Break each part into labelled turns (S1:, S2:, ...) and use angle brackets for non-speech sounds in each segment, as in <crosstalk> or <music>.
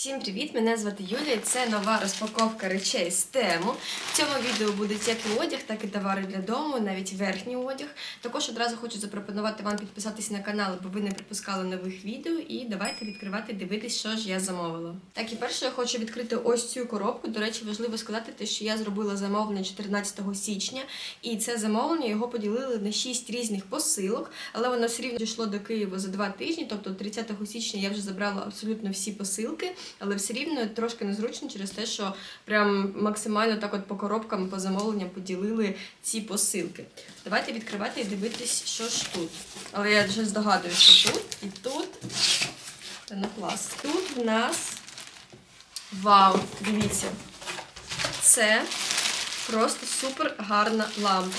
S1: Всім привіт! Мене звати Юлія. Це нова розпаковка речей з тему. В цьому відео будуть як і одяг, так і товари для дому, навіть верхній одяг. Також одразу хочу запропонувати вам підписатись на канал, аби ви не пропускали нових відео. І давайте відкривати, дивитись, що ж я замовила. Так, і перше я хочу відкрити ось цю коробку. До речі, важливо сказати, те, що я зробила замовлення 14 січня, і це замовлення його поділили на 6 різних посилок, але воно все рівно дійшло до Києва за 2 тижні, тобто 30 січня я вже забрала абсолютно всі посилки але все рівно трошки незручно через те, що прям максимально так от по коробкам, по замовленням поділили ці посилки. Давайте відкривати і дивитись, що ж тут. Але я вже здогадуюся, що тут і тут. На клас. Тут в нас вау! Дивіться. Це просто супер гарна лампа.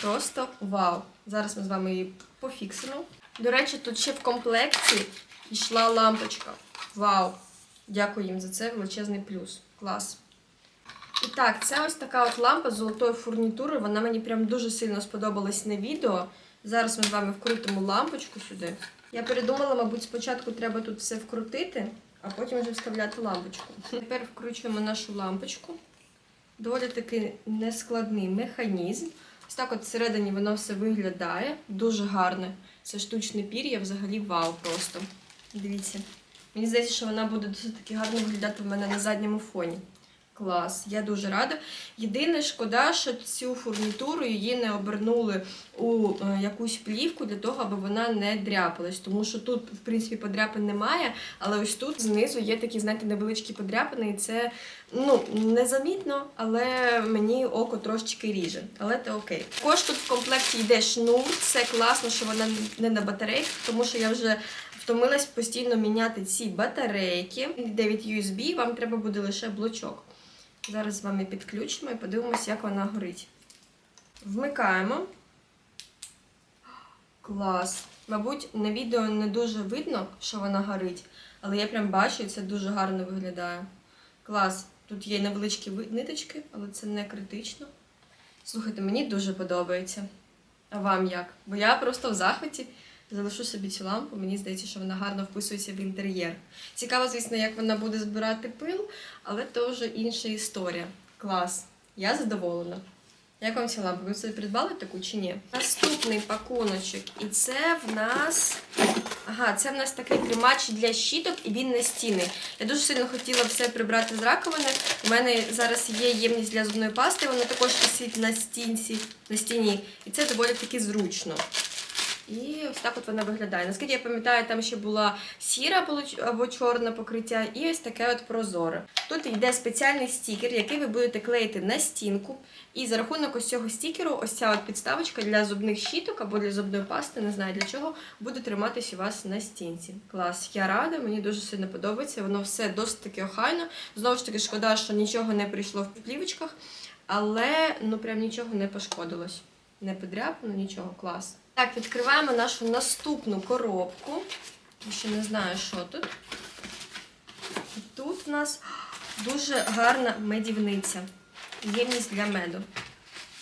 S1: Просто вау! Зараз ми з вами її пофіксимо. До речі, тут ще в комплекті йшла лампочка. Вау! Дякую їм за це величезний плюс. Клас. І так, це ось така от лампа з золотою фурнітурою. Вона мені прям дуже сильно сподобалась на відео. Зараз ми з вами вкрутимо лампочку сюди. Я передумала, мабуть, спочатку треба тут все вкрутити, а потім вже вставляти лампочку. Тепер вкручуємо нашу лампочку. Доволі таки нескладний механізм. Ось так от всередині воно все виглядає. Дуже гарне. Це штучне пір'я, взагалі вау просто. Дивіться. Мені здається, що вона буде досить таки гарно виглядати в мене на задньому фоні. Клас, я дуже рада. Єдине, шкода, що цю фурнітуру її не обернули у е, якусь плівку для того, аби вона не дряпалась. Тому що тут, в принципі, подряпин немає, але ось тут знизу є такі, знаєте, невеличкі подряпини, і це ну, незамітно, але мені око трошечки ріже. Але це окей. Також тут в комплекті йде шнур. Це класно, що вона не на батарейках, тому що я вже втомилась постійно міняти ці батарейки. Йде від USB, вам треба буде лише блочок. Зараз з вами підключимо і подивимося, як вона горить. Вмикаємо. Клас. Мабуть, на відео не дуже видно, що вона горить, але я прям бачу, і це дуже гарно виглядає. Клас. Тут є невеличкі ниточки, але це не критично. Слухайте, мені дуже подобається. А вам як? Бо я просто в захваті. Залишу собі цю лампу, мені здається, що вона гарно вписується в інтер'єр. Цікаво, звісно, як вона буде збирати пил, але це вже інша історія. Клас. Я задоволена. Як вам ця лампа? Ви собі придбали таку чи ні? Наступний пакуночок. І це в нас. Ага, це в нас такий тримач для щіток, і він настінний. Я дуже сильно хотіла все прибрати з раковини. У мене зараз є ємність для зубної пасти, вона також висить на стінці, на стіні. І це доволі таки зручно. І ось так от вона виглядає. Наскільки я пам'ятаю, там ще була сіра або- чорне покриття, і ось таке от прозоре. Тут йде спеціальний стікер, який ви будете клеїти на стінку. І за рахунок ось цього стікеру, ось ця от підставочка для зубних щіток або для зубної пасти, не знаю для чого, буде триматись у вас на стінці. Клас, я рада, мені дуже сильно подобається. Воно все досить таки охайно. Знову ж таки, шкода, що нічого не прийшло в плівочках, але ну прям нічого не пошкодилось. Не подряпано, нічого, клас. Так, відкриваємо нашу наступну коробку. Я ще не знаю, що тут. Тут в нас дуже гарна медівниця. Ємність для меду.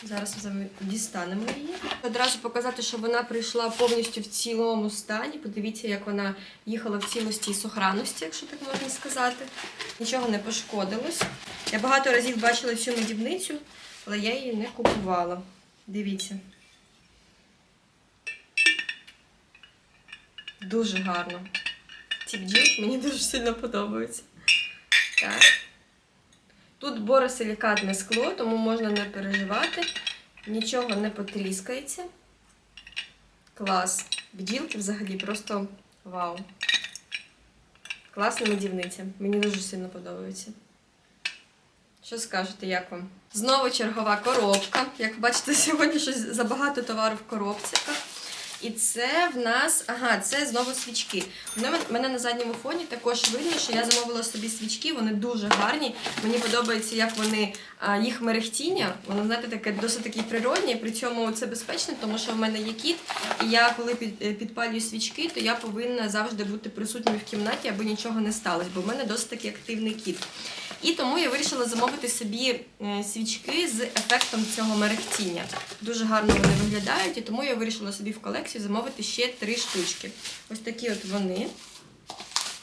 S1: Зараз дістанемо її. Одразу показати, що вона прийшла повністю в цілому стані. Подивіться, як вона їхала в цілості і сохранності, якщо так можна сказати. Нічого не пошкодилось. Я багато разів бачила цю медівницю, але я її не купувала. Дивіться. Дуже гарно. Ці бджілки мені дуже сильно подобаються. Так. Тут боросилікатне скло, тому можна не переживати. Нічого не потріскається. Клас. Бджілки взагалі просто вау. Класна медівниця. Мені дуже сильно подобається. Що скажете, як вам? Знову чергова коробка. Як бачите, сьогодні щось забагато товару в коробцях. І це в нас, ага, це знову свічки. В мене- на задньому фоні також видно, що я замовила собі свічки, вони дуже гарні. Мені подобається, як вони їх мерехтіння. Воно, знаєте, таке досить такі природні, при цьому це безпечно, тому що в мене є кіт, і я коли під, е, підпалюю свічки, то я повинна завжди бути присутньою в кімнаті, аби нічого не сталося, бо в мене досить таки активний кіт. І тому я вирішила замовити собі е, свічки з ефектом цього мерехтіння. Дуже гарно вони виглядають, і тому я вирішила собі в колекцію замовити ще три штучки. Ось такі от вони.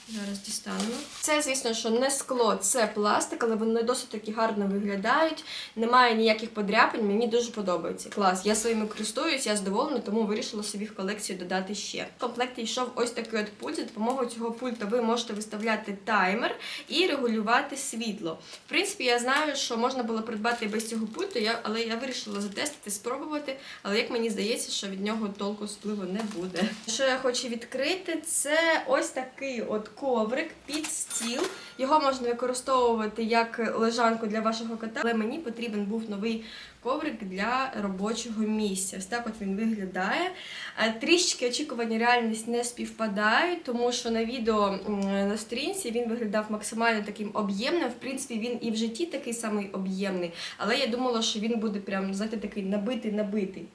S1: Зараз дістанемо. Це, звісно, що не скло, це пластик, але вони досить таки гарно виглядають. Немає ніяких подряпин, мені дуже подобається. Клас, я своїми користуюсь, я задоволена, тому вирішила собі в колекцію додати ще. В комплекті йшов ось такий от пульт. За допомогою цього пульта ви можете виставляти таймер і регулювати світло. В принципі, я знаю, що можна було придбати без цього пульту, але я вирішила затестити, спробувати. Але як мені здається, що від нього толку спливу не буде. Що я хочу відкрити, це ось такий от коврик під стіл. Його можна використовувати як лежанку для вашого кота, але мені потрібен був новий коврик для робочого місця. Ось так от він виглядає. Е, Трішки очікування реальність не співпадають, тому що на відео на сторінці він виглядав максимально таким об'ємним. В принципі, він і в житті такий самий об'ємний, але я думала, що він буде прям, знаєте, такий набитий, набитий.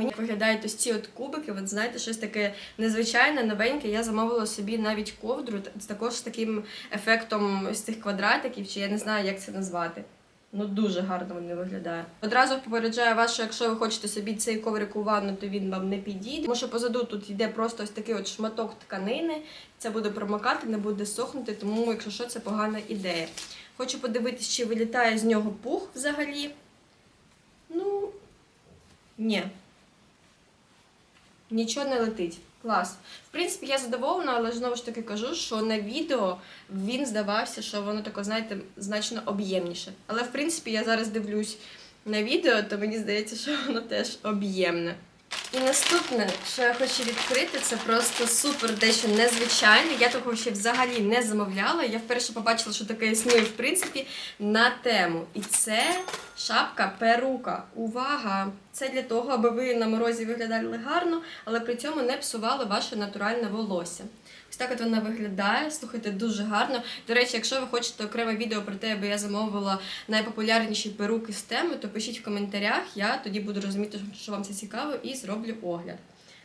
S1: Мені виглядають ось ці от кубики, от знаєте, щось таке незвичайне, новеньке. Я замовила собі навіть ковдру, також з таким ефектом ось цих квадратиків, чи я не знаю, як це назвати. Ну дуже гарно вони виглядає. Одразу попереджаю вас, що якщо ви хочете собі цей коврик у ванну, то він вам не підійде. Тому що позаду тут йде просто ось такий от шматок тканини. Це буде промокати, не буде сохнути, тому, якщо що, це погана ідея. Хочу подивитись, чи вилітає з нього пух взагалі. Ну, ні. Нічого не летить. Клас. В принципі, я задоволена, але знову ж таки кажу, що на відео він здавався, що воно таке, знаєте, значно об'ємніше. Але в принципі я зараз дивлюсь на відео, то мені здається, що воно теж об'ємне. І наступне, що я хочу відкрити, це просто супер дещо незвичайне. Я такого ще взагалі не замовляла. Я вперше побачила, що таке існує в принципі на тему. І це шапка перука. Увага! Це для того, аби ви на морозі виглядали гарно, але при цьому не псували ваше натуральне волосся. Ось так от вона виглядає. Слухайте, дуже гарно. До речі, якщо ви хочете окреме відео про те, аби я замовила найпопулярніші перуки з теми, то пишіть в коментарях. Я тоді буду розуміти, що вам це цікаво, і зроблю огляд.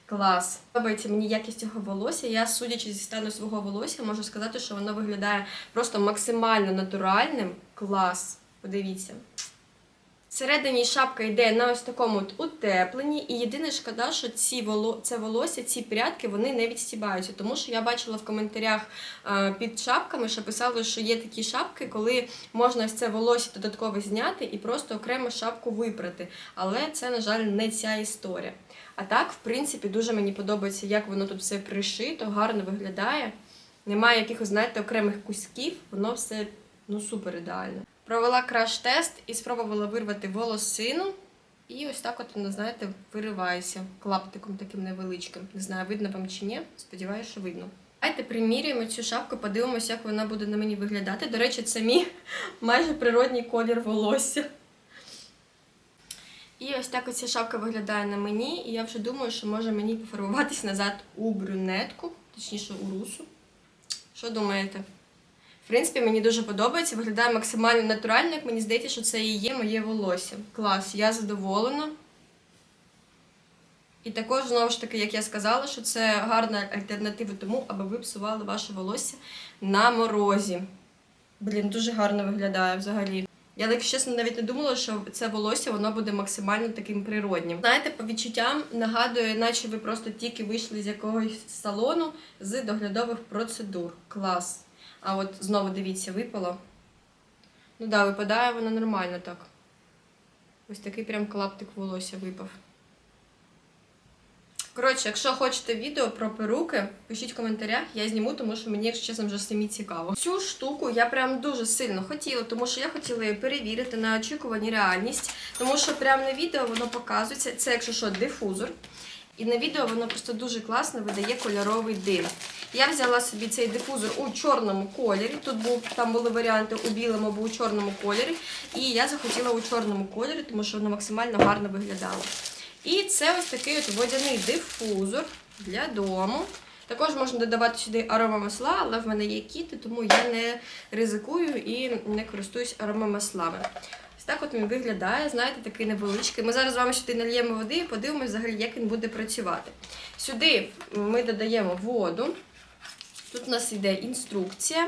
S1: Клас. Подобається мені якість цього волосся. Я, судячи зі стану свого волосся, можу сказати, що воно виглядає просто максимально натуральним. Клас. Подивіться. Всередині шапка йде на ось такому от утепленні, і єдине шкода, що ці воло... це волосся, ці прядки, вони не відстібаються. Тому що я бачила в коментарях е, під шапками, що писали, що є такі шапки, коли можна це волосся додатково зняти і просто окремо шапку випрати. Але це, на жаль, не ця історія. А так, в принципі, дуже мені подобається, як воно тут все пришито, гарно виглядає. Немає якихось, знаєте, окремих кусків, воно все ну супер ідеально. Провела краш-тест і спробувала вирвати волосину. І ось так от вона, знаєте, виривається клаптиком таким невеличким. Не знаю, видно вам чи ні. Сподіваюся, що видно. Давайте приміряємо цю шапку, подивимося, як вона буде на мені виглядати. До речі, це мій <laughs> майже природній колір волосся. І ось так оця шапка виглядає на мені, і я вже думаю, що може мені пофарбуватись назад у брюнетку, точніше у русу. Що думаєте? В принципі, мені дуже подобається, виглядає максимально натурально, як мені здається, що це і є моє волосся. Клас, я задоволена. І також, знову ж таки, як я сказала, що це гарна альтернатива тому, аби ви псували ваше волосся на морозі. Блін, дуже гарно виглядає взагалі. Я, якщо чесно, навіть не думала, що це волосся воно буде максимально таким природнім. Знаєте, по відчуттям нагадує, наче ви просто тільки вийшли з якогось салону з доглядових процедур. Клас. А от знову дивіться, випало. Ну да, випадає воно нормально так. Ось такий прям клаптик волосся випав. Коротше, якщо хочете відео про перуки, пишіть в коментарях, я зніму, тому що мені, якщо чесно, вже самі цікаво. Цю штуку я прям дуже сильно хотіла, тому що я хотіла її перевірити на очікувані реальність, тому що прямо на відео воно показується. Це, якщо що, дифузор. І на відео воно просто дуже класно видає кольоровий дим. Я взяла собі цей дифузор у чорному кольорі. Тут був там були варіанти у білому або у чорному кольорі. І я захотіла у чорному кольорі, тому що воно максимально гарно виглядало. І це ось такий от водяний дифузор для дому. Також можна додавати сюди аромамасла, але в мене є кіти, тому я не ризикую і не користуюсь аромамаслами. Так от він виглядає, знаєте, такий невеличкий. Ми зараз з вами сюди нальємо води і подивимося взагалі, як він буде працювати. Сюди ми додаємо воду. Тут у нас йде інструкція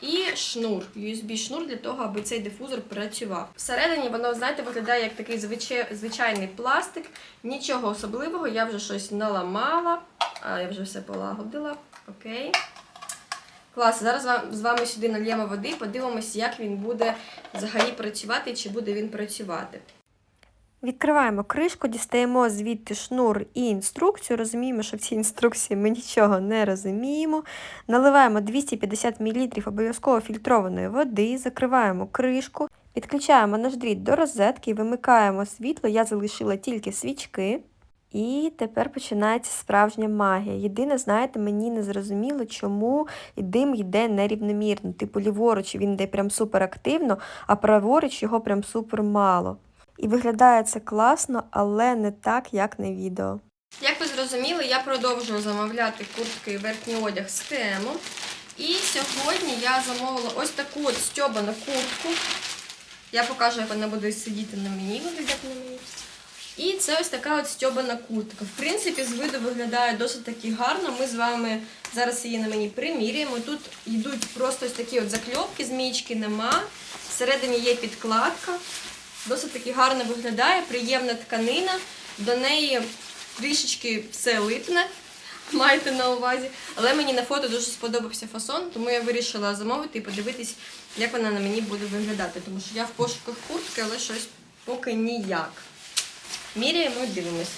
S1: і шнур, USB-шнур для того, аби цей дифузор працював. Всередині воно, знаєте, виглядає як такий звичай- звичайний пластик. Нічого особливого, я вже щось наламала, а я вже все полагодила. Окей. Клас, зараз з вами сюди нальємо води, подивимось, як він буде взагалі працювати, чи буде він працювати. Відкриваємо кришку, дістаємо звідти шнур і інструкцію. Розуміємо, що в цій інструкції ми нічого не розуміємо. Наливаємо 250 мл обов'язково фільтрованої води, закриваємо кришку, підключаємо наш дріт до розетки, вимикаємо світло. Я залишила тільки свічки. І тепер починається справжня магія. Єдине, знаєте, мені не зрозуміло, чому дим йде нерівномірно. Типу, ліворуч він йде прям супер активно, а праворуч його прям супер мало. І виглядає це класно, але не так, як на відео. Як ви зрозуміли, я продовжую замовляти куртки і верхній одяг з тему. І сьогодні я замовила ось таку от стьобану куртку. Я покажу, як вона буде сидіти на мені, виглядати на мені. І це ось така от стьобана куртка. В принципі, з виду виглядає досить таки гарно. Ми з вами зараз її на мені приміряємо. Тут йдуть просто ось такі от закльопки, змійки нема. Всередині є підкладка. Досить таки гарно виглядає, приємна тканина. До неї трішечки все липне, <laughs> майте на увазі. Але мені на фото дуже сподобався фасон, тому я вирішила замовити і подивитись, як вона на мені буде виглядати. Тому що я в пошуках куртки, але щось поки ніяк. Міряємо дивимось.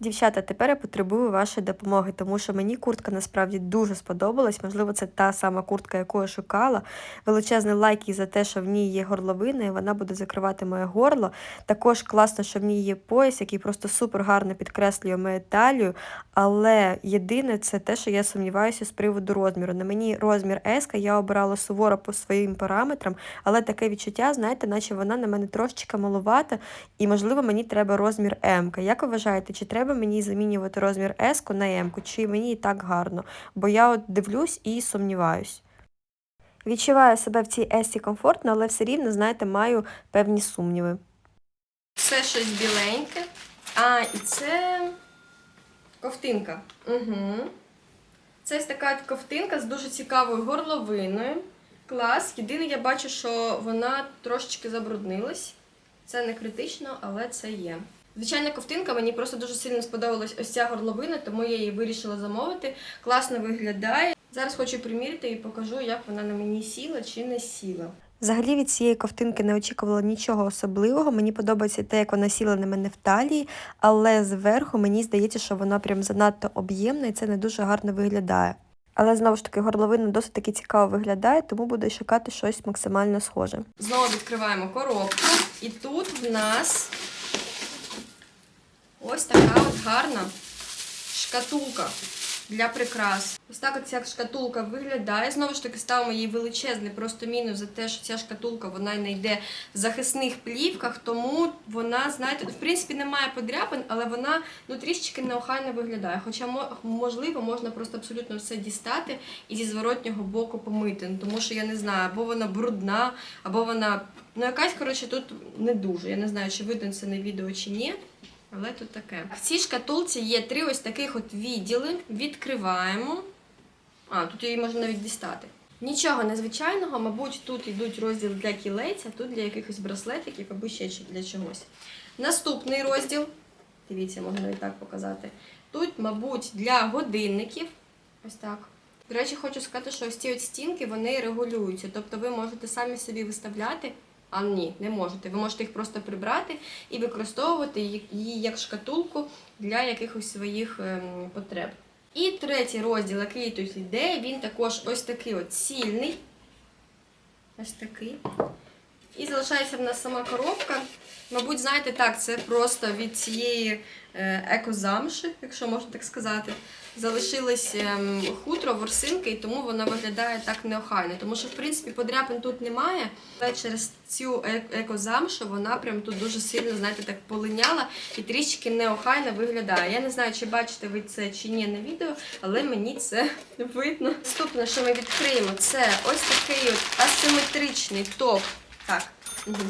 S1: Дівчата, тепер я потребую вашої допомоги, тому що мені куртка насправді дуже сподобалась. Можливо, це та сама куртка, яку я шукала. Величезний лайк і за те, що в ній є горловина, і вона буде закривати моє горло. Також класно, що в ній є пояс, який просто супер гарно підкреслює мою талію. Але єдине це те, що я сумніваюся з приводу розміру. На мені розмір S, я обирала суворо по своїм параметрам, але таке відчуття, знаєте, наче вона на мене трошечки малувата, і можливо мені треба розмір М. Як ви вважаєте, чи треба мені замінювати розмір S на М, чи мені і так гарно? Бо я от дивлюсь і сумніваюсь. Відчуваю себе в цій Есі комфортно, але все рівно, знаєте, маю певні сумніви. Це щось біленьке. А, і це ковтинка. Угу. Це така ковтинка з дуже цікавою горловиною. Клас. Єдине, я бачу, що вона трошечки забруднилась. Це не критично, але це є. Звичайна ковтинка, мені просто дуже сильно сподобалась ось ця горловина, тому я її вирішила замовити. Класно виглядає. Зараз хочу приміряти і покажу, як вона на мені сіла чи не сіла. Взагалі від цієї ковтинки не очікувала нічого особливого. Мені подобається те, як вона сіла на мене в талії, але зверху мені здається, що вона прям занадто об'ємна і це не дуже гарно виглядає. Але знову ж таки горловина досить таки цікаво виглядає, тому буду шукати щось максимально схоже. Знову відкриваємо коробку, і тут в нас ось така от гарна шкатулка для прикрас. Ось так ця шкатулка виглядає. Знову ж таки, ставимо їй величезний просто мінус за те, що ця шкатулка вона не йде в захисних плівках, тому вона, знаєте, в принципі, немає подряпин, але вона ну, трішечки неохайно виглядає. Хоча, можливо, можна просто абсолютно все дістати і зі зворотнього боку помити. Ну, тому що я не знаю, або вона брудна, або вона. Ну, якась, коротше, тут не дуже. Я не знаю, чи видно це на відео чи ні. Але тут таке. В цій шкатулці є три ось таких от відділи. Відкриваємо. А, тут її можна навіть дістати. Нічого незвичайного, мабуть, тут йдуть розділ для кілець, а тут для якихось браслетиків або ще для чогось. Наступний розділ. Дивіться, можна і так показати. Тут, мабуть, для годинників. Ось так. До речі, хочу сказати, що ось ці от стінки вони регулюються. Тобто ви можете самі собі виставляти. А ні, не можете. Ви можете їх просто прибрати і використовувати її як шкатулку для якихось своїх ем, потреб. І третій розділ, який тут йде, він також ось такий от цільний. Ось такий. І залишається в нас сама коробка. Мабуть, знаєте, так, це просто від цієї е, екозамши, якщо можна так сказати. Залишилось ем, хутро, ворсинки, і тому вона виглядає так неохайно. Тому що, в принципі, подряпин тут немає, але через цю е- екозамшу вона прям тут дуже сильно, знаєте, так полиняла і трішки неохайно виглядає. Я не знаю, чи бачите ви це чи ні на відео, але мені це <laughs> видно. Наступне, що ми відкриємо, це ось такий от асиметричний топ. Так,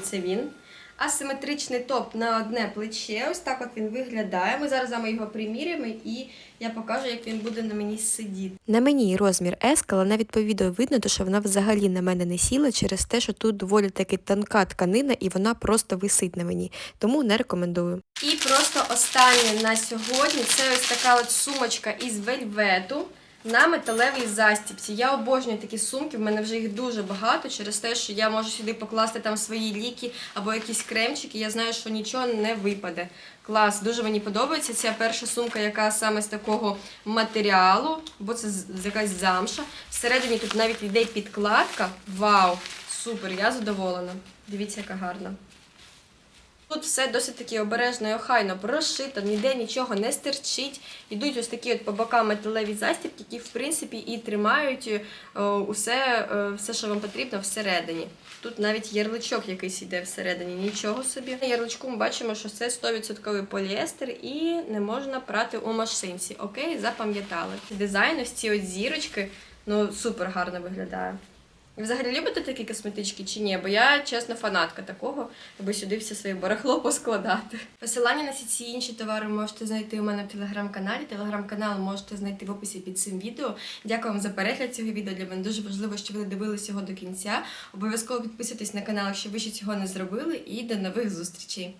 S1: це він. Асиметричний топ на одне плече. Ось так от він виглядає. Ми зараз вами його приміряємо і я покажу, як він буде на мені сидіти. На мені розмір S, але навіть по відео видно, що вона взагалі на мене не сіла через те, що тут доволі таки тонка тканина і вона просто висить на мені. Тому не рекомендую. І просто останнє на сьогодні це ось така от сумочка із вельвету. На металевій застіпці. Я обожнюю такі сумки, в мене вже їх дуже багато через те, що я можу сюди покласти там свої ліки або якісь кремчики. Я знаю, що нічого не випаде. Клас, дуже мені подобається. Ця перша сумка, яка саме з такого матеріалу, бо це якась замша. Всередині тут навіть йде підкладка. Вау! Супер, я задоволена. Дивіться, яка гарна. Тут все досить таки обережно і охайно прошито, ніде нічого не стирчить. Йдуть ось такі от по бокам металеві застібки, які в принципі і тримають е, усе, е, все, що вам потрібно всередині. Тут навіть ярличок якийсь іде всередині, нічого собі. На ярличку ми бачимо, що це 100% поліестер і не можна прати у машинці. Окей, запам'ятали. Дизайн, ось ці от зірочки, ну супер гарно виглядає. І взагалі любите такі косметички чи ні? Бо я чесно фанатка такого, аби сюди все своє барахло <laughs> поскладати. Посилання на всі ці інші товари можете знайти у мене в телеграм-каналі. Телеграм-канал можете знайти в описі під цим відео. Дякую вам за перегляд цього відео. Для мене дуже важливо, що ви дивилися його до кінця. Обов'язково підписуйтесь на канал, якщо ви ще цього не зробили. І до нових зустрічей!